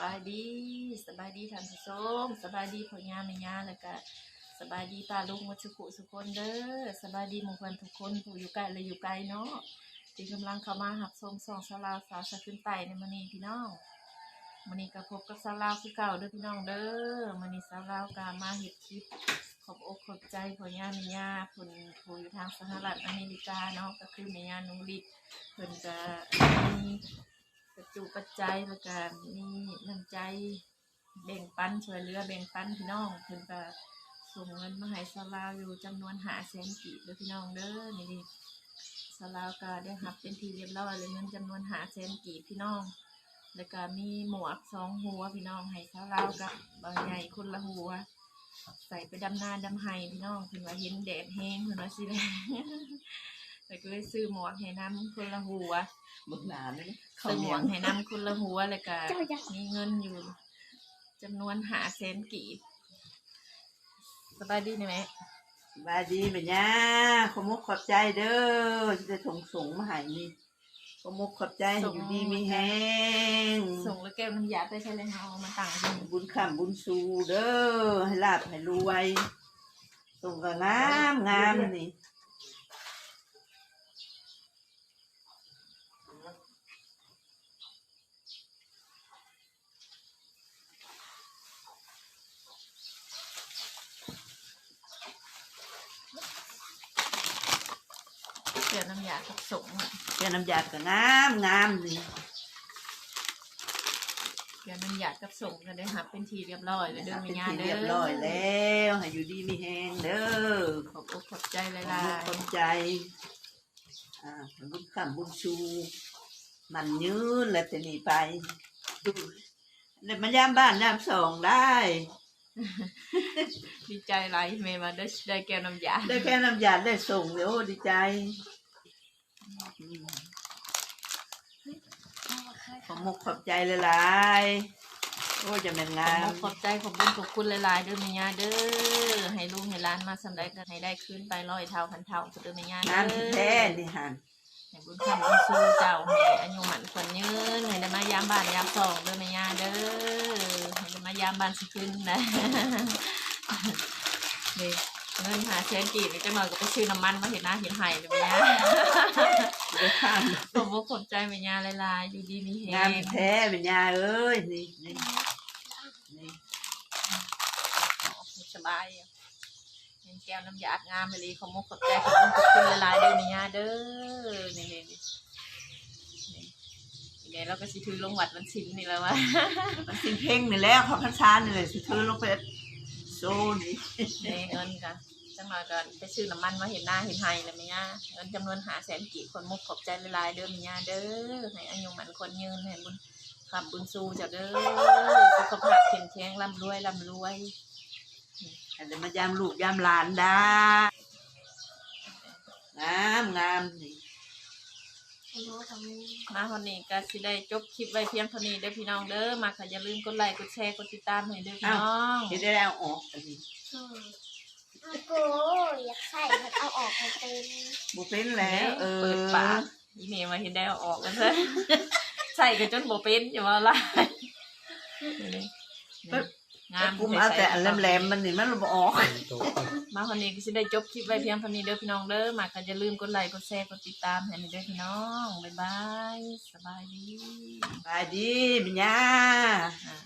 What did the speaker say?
บายดีสบายดีท่านผู้ชมสบายดีพ่อยาแม่ยาแล้วก็สบายดีป้าลุงวัชกุสุคนเด้อสบายดีมู่เพื่อนทุกคนผู้อยู่ไกลและอยู่ไกลเนาะที่กำลังเข้ามาหับชมสองสาวลาวสาวสะขึ้นไต่ในมื้อนี้พี่น้องมื้อนี้ก็พบกับสาวลาวคือเก่าเด้อพี่น้องเด้อมื้อนี้สาวลาวก็มาเฮ็ดคลิปขอบอกขอบใจพ่อยาแม่ยาเพิ่นผู้อยู่ทางสหรัฐอเมริกาเนาะก็คือแม่ยานุลิตเพิ่นก็มี ปัจจุปัจจัยแล้วก็มีน้ำใจแบ่งปันช่วยเหลือแบ่งปันพี่น้องเพิ่นก็ส่งเงินมาให้สลาวอยู่จำนวนหาแสนกีบเด้อพี่น้องเด้อนี่ดิสลาวก็ได้รับเป็นทีเรียบร้อยเลยเงินจำนวนหาแสนกีบพี่น้อง แล้วก็มีหมวกสองหัวพี่น้องให้สลาวกับบางใหญ่คนละหัว ใส่ไปดำนาดำไห้พี่น้องเพิ่นว่าเห็นแดดแห้งเพิ่นว่าสิแล แล้วก็เลยซื้อหมวกให้น้ำคนละหัวบึกหนาเลยซื้อหมวกให้นำคุณละหัวเลยก็มีเงินอยู่จำนวนหาเซนกีบสบายดีไหมสบายดีไหมเนี่ยขอมุกขอบใจเด้อที่ได้ส่งส่งมาให้นี่ขอมุกขอบใจให้อยู่ดีมีแห้งส่งแล้วแก้วมันหยาดไปใช่เลยเอามาต่างกันบุญข้ามบุญสูเด้อให้ลาบให้รวยส่งก็งามงามนี่ เกลือน้ำยากับส่งอะแค่น้ำยาก็งามงามนี่เกลือน้ำยากับส่งก็ได้หับเป็นทีเรียบร้อยเลยเด้อเป็มีนงานที่เด้เรียบร้อยแล้วให้อยู่ดีมีแห้งเด้อขอบอกขอบใจหขอลามุกยขอบใจอ่าบุญข้ามบุญชู มันยืนแล้วจะหนีไปดูแล้วมายามบ้านยามสองได้ ๆดีใจหลายเมย์มาได้ได้แก้วน้ำยาได้แค่น้ำยาได้ส่งเดี๋ยวโอ้ดีใจ อืมขอมกขอบใจหลายๆโอ้จะเป็นงานขอบใจขอบบุญขอบคุณหลายๆเด้อมีงาเด้อให้ลูกให้ร้านมาสำเร็จกันให้ได้คืนไปร้อยเท่าพันเท่าเด้อมีงานงาเด้อแท้นี่หันให้บุญคำบุญสู้เจ้าให้อายุหมันคนยืนให้ได้มายามบ้านยามสองเด้อแม่ย่าเด้อให้ได้มายามบ้านสิขึ้นนะนี่เงินหาเชนกีบนี่จังหน่อยก็ไปซื้อน้ำมันมาเห็นหน้าเห็นไห้เด้อแม่ย่า เดี๋ยวข้ามผมว่าขอบใจแม่ย่าหลายๆอยู่ดีมีแฮงานงแท้เป็นยาเอ้ยนี่นี่นี่สบายอะเห็นแก้วน้ำยาดงามเลยขอมุกขอบใจขอบคุณขอบคุณหลายๆเด้อแม่ย่าเด้อนี่นี่นี่นี่เดี๋ยวเราก็สิถือลงวัดวันศิลนี่แล้ววะมันสิงเพ่งนี่แหล้วเขาพันชานี่เลยสิเธอลงไปโซนี่ในเงินค่ะ จังหน่อยก็ไปซื้อน้ำมันมาเห็นหน้าเห็นไห้แล้วแม่ย่าเงินจำนวนหาแสนกี่คนมุกขอบใจหลายๆเด้อแม่ย่าเด้อให้อายุหมันคนยืนให้บุญขับบุญสู้เจ้าเด้อสุขภาพเข้มแข็งร่ำรวยร่ำรวยอันนี้มายามลูกยามหลานได้งามงามนี่มาวันนี้ก็สิได้จบคลิปไว้เพียงเท่านี้เด้อพี่น้องเด้อมาค่ะอย่าลืมกดไลค์กดแชร์กดติดตามให้เด้อพี่น้องเห็นได้แล้วออก อันนี้อาโกอยากใส่มันเอาออกมาเป็นบุเป็นแล้วเออเปิดปากอีเมลมาเห็นได้เอาออกกันเถอะใส่กันจนบ่เป็นอย่าว่าละนี่งามกุมเอาแต่อันแหลมๆมันนี่มันบ่ออก มาวันนี้ก็สิได้จบคลิปไว้เพียงเท่านี้เด้อพี่น้องเด้อมาก็อย่าลืมกดไลค์กดแชร์กดติดตามให้เด้อพี่น้องบ๊ายบายสบายดีไปดีมิญญาอ่า